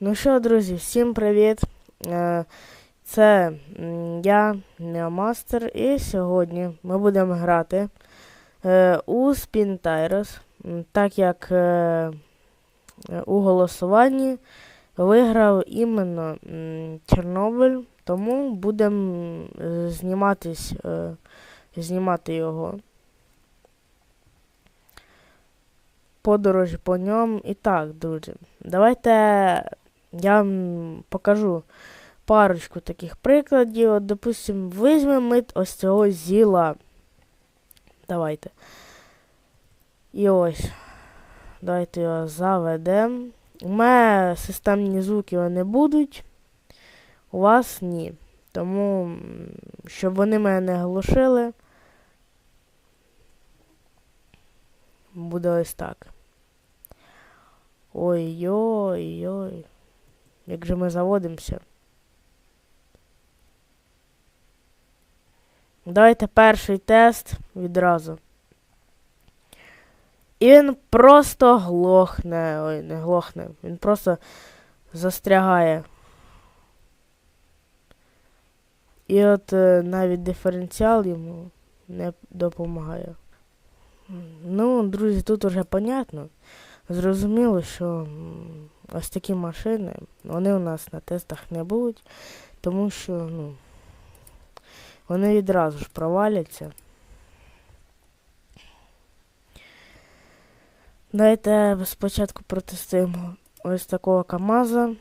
Ну що, друзі, всім привіт! Е, Це я, Неомастер, і сьогодні ми будемо грати е, у Spin Tyrus, так як е, у голосуванні виграв іменно Чорнобиль, тому будемо зніматись, знімати його. Подорож по ньому. І так, друзі, давайте я вам покажу парочку таких прикладів. От, допустим, візьмемо ми ось цього зіла. Давайте. І ось. Давайте його заведемо. У мене системні звуки вони будуть. У вас ні. Тому, щоб вони мене не глушили. Буде ось так. Ой-ой-ой. Як же ми заводимося? Давайте перший тест відразу. І він просто глохне. Ой, не глохне. Він просто застрягає. І от е, навіть диференціал йому не допомагає. Ну, друзі, тут уже понятно. Зрозуміло, що ось такі машини, вони у нас на тестах не будуть, тому що, ну, вони відразу ж проваляться. Давайте спочатку протестуємо ось такого КАМАЗа.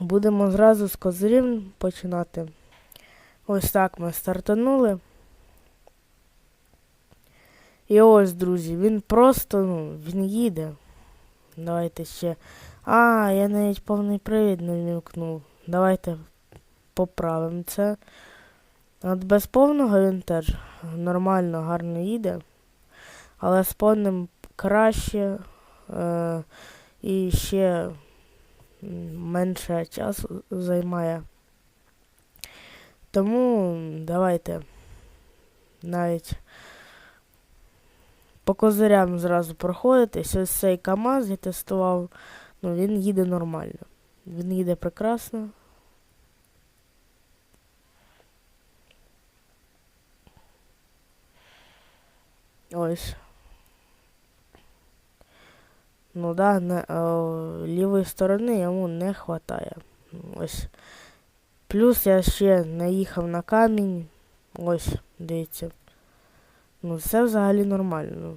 Будемо зразу з козирів починати. Ось так ми стартанули. І ось, друзі, він просто, ну, він їде. Давайте ще. А, я навіть повний привід не вмікнув. Давайте поправимо це. От без повного він теж нормально, гарно їде. Але з повним краще е, і ще менше часу займає. Тому давайте навіть по козирям зразу проходитись. Ось цей КАМАЗ я тестував. Ну, він їде нормально. Він їде прекрасно. Ось. Ну да, не, о, лівої сторони йому не вистачає. Ось. Плюс я ще наїхав на камінь. Ось, дивіться. Ну, це взагалі нормально.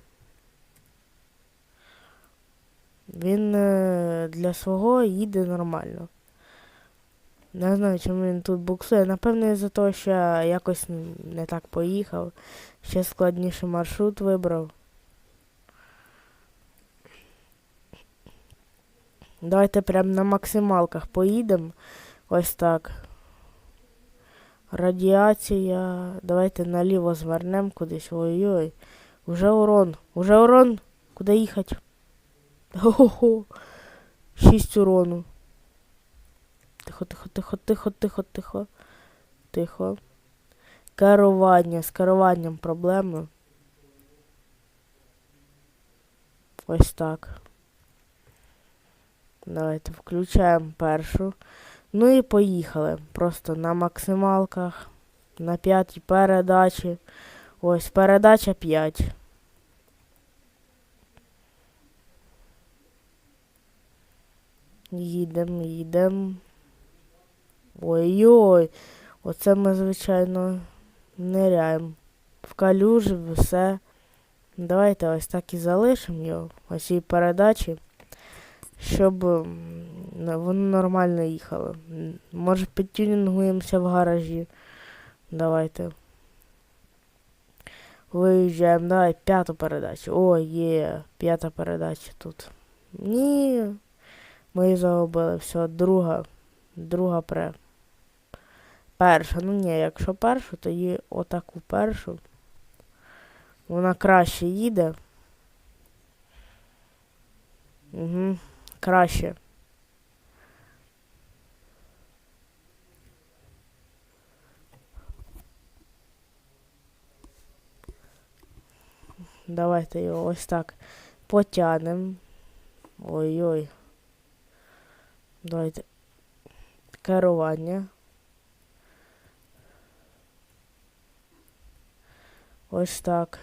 Він е, для свого їде нормально. Не знаю, чому він тут буксує. Напевно, із-за того, що якось не так поїхав. Ще складніший маршрут вибрав. Давайте прям на максималках поїдемо. Ось так. Радіація. Давайте наліво звернемо кудись. Ой-ой. Уже урон. Уже урон. Куди їхати? Хо-хо-хо. Шість урону. Тихо, тихо, тихо, тихо, тихо, тихо. Тихо. Керування. З керуванням проблеми. Ось так. Давайте включаємо першу. Ну і поїхали. Просто на максималках. На п'ятій передачі. Ось передача 5. Їдем, їдем. Ой-ой. Оце ми, звичайно, ниряємо. В калюжі, все. Давайте ось так і залишимо його. Ось цій передачі. Щоб м, воно нормально їхало. Може підтюнінгуємося в гаражі. Давайте. Виїжджаємо, давай п'яту передачу. О, є, п'ята передача тут. Ні. Ми її загубили. Все, друга. Друга пре. Перша. Ну ні, якщо першу, то її отаку першу. Вона краще їде. Угу. Краще. Давайте його ось так потягнемо. Ой-ой. Давайте. Керування. Ось так.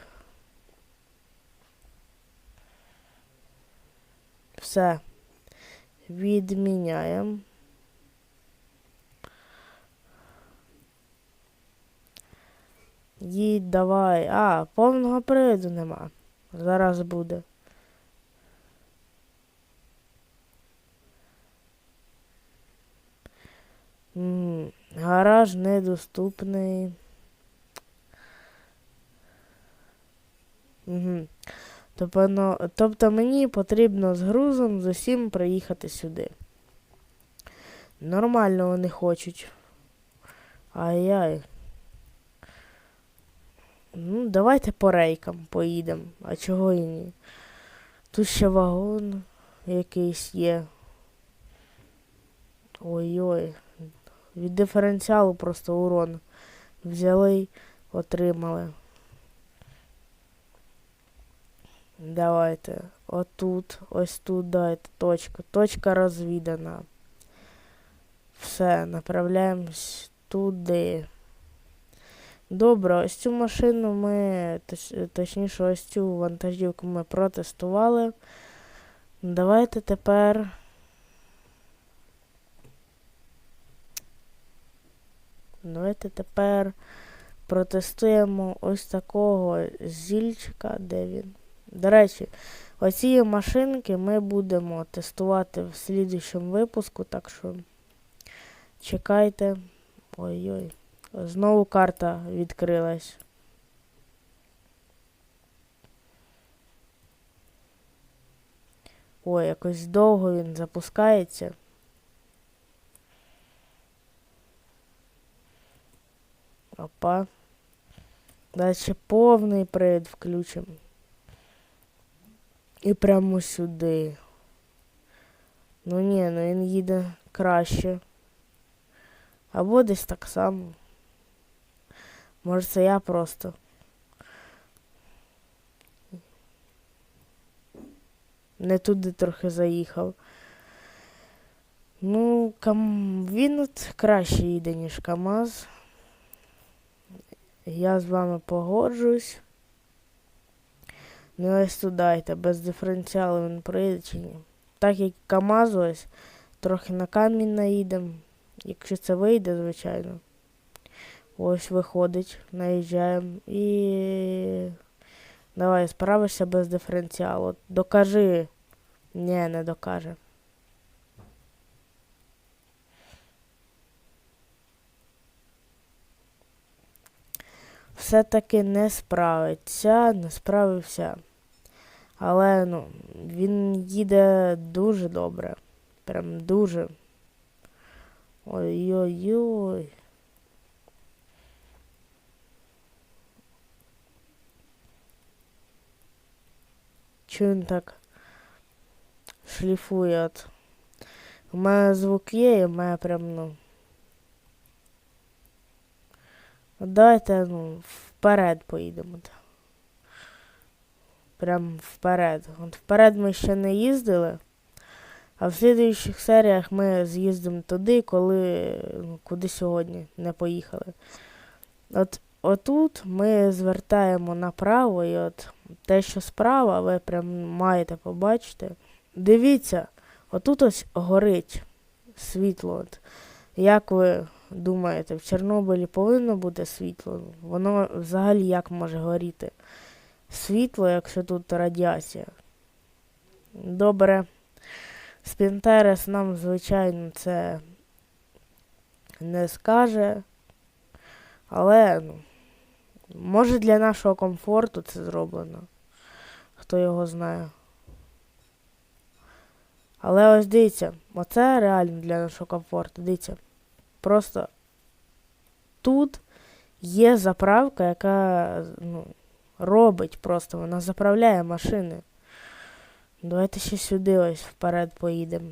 Все. Відміняємо. Їдь давай. А, повного приводу нема. Зараз буде. М, Гараж недоступний. Угу. Тобто, ну, тобто мені потрібно з грузом з усім приїхати сюди. Нормально вони хочуть. Ай-яй. Ну, давайте по рейкам поїдемо. А чого і ні? Тут ще вагон якийсь є. Ой-ой. Від диференціалу просто урон. Взяли, отримали. Давайте. Отут, ось тут дайте точку. Точка розвідана. Все, направляємось туди. Добре, ось цю машину ми, точ, точніше, ось цю вантажівку ми протестували. Давайте тепер. Давайте тепер протестуємо ось такого зільчика, де він. До речі, оці машинки ми будемо тестувати в слідчому випуску, так що чекайте. Ой-ой. Знову карта відкрилась. Ой, якось довго він запускається. Опа. Дальше повний привід включимо. І прямо сюди. Ну ні, ну він їде краще. Або десь так само. Може це я просто. Не туди трохи заїхав. Ну, кам... він от краще їде, ніж КАМАЗ. Я з вами погоджуюсь. Ну ось тут дайте, без диференціалу він прийде чи ні. Так як КАМАЗ ось, трохи на камінь наїдемо. Якщо це вийде, звичайно. Ось виходить, наїжджаємо і. Давай, справишся без диференціалу. Докажи. Ні, не докаже. Все-таки не справиться, не справився. Але ну, він їде дуже добре. Прям дуже. Ой-ой-ой. Чого він так шліфує от. У мене звук є, і в мене прям, ну. Давайте, ну, вперед поїдемо. Прям вперед. От вперед ми ще не їздили. А в слідуючих серіях ми з'їздимо туди, коли ну, куди сьогодні не поїхали. От Отут ми звертаємо направо, і от те, що справа, ви прям маєте побачити. Дивіться, отут ось горить світло. От. Як ви думаєте, в Чорнобилі повинно бути світло? Воно взагалі як може горіти? Світло, якщо тут радіація. Добре. Спінтерес нам, звичайно, це не скаже. Але, ну, може для нашого комфорту це зроблено. Хто його знає. Але ось дивіться, оце реально для нашого комфорту. Дивіться. Просто тут є заправка, яка ну, робить просто, вона заправляє машини. Давайте ще сюди ось вперед поїдемо.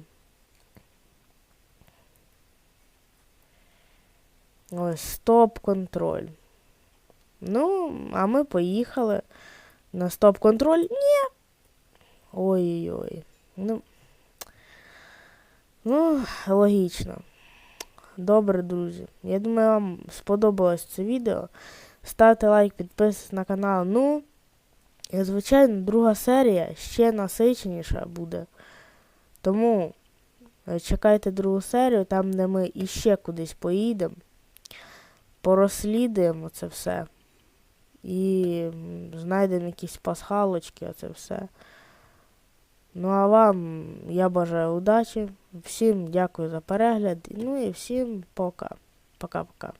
Ось стоп-контроль. Ну, а ми поїхали на стоп-контроль. Ні. Ой-ой-ой. Ну. Ну, логічно. Добре, друзі. Я думаю, вам сподобалось це відео. Ставте лайк, підписуйтесь на канал. Ну, і, звичайно, друга серія ще насиченіша буде. Тому е, чекайте другу серію, там, де ми іще кудись поїдемо, порозслідуємо це все. І знайдемо якісь пасхалочки, оце все. Ну а вам я бажаю удачі. Всім дякую за перегляд. Ну і всім пока. Пока-пока.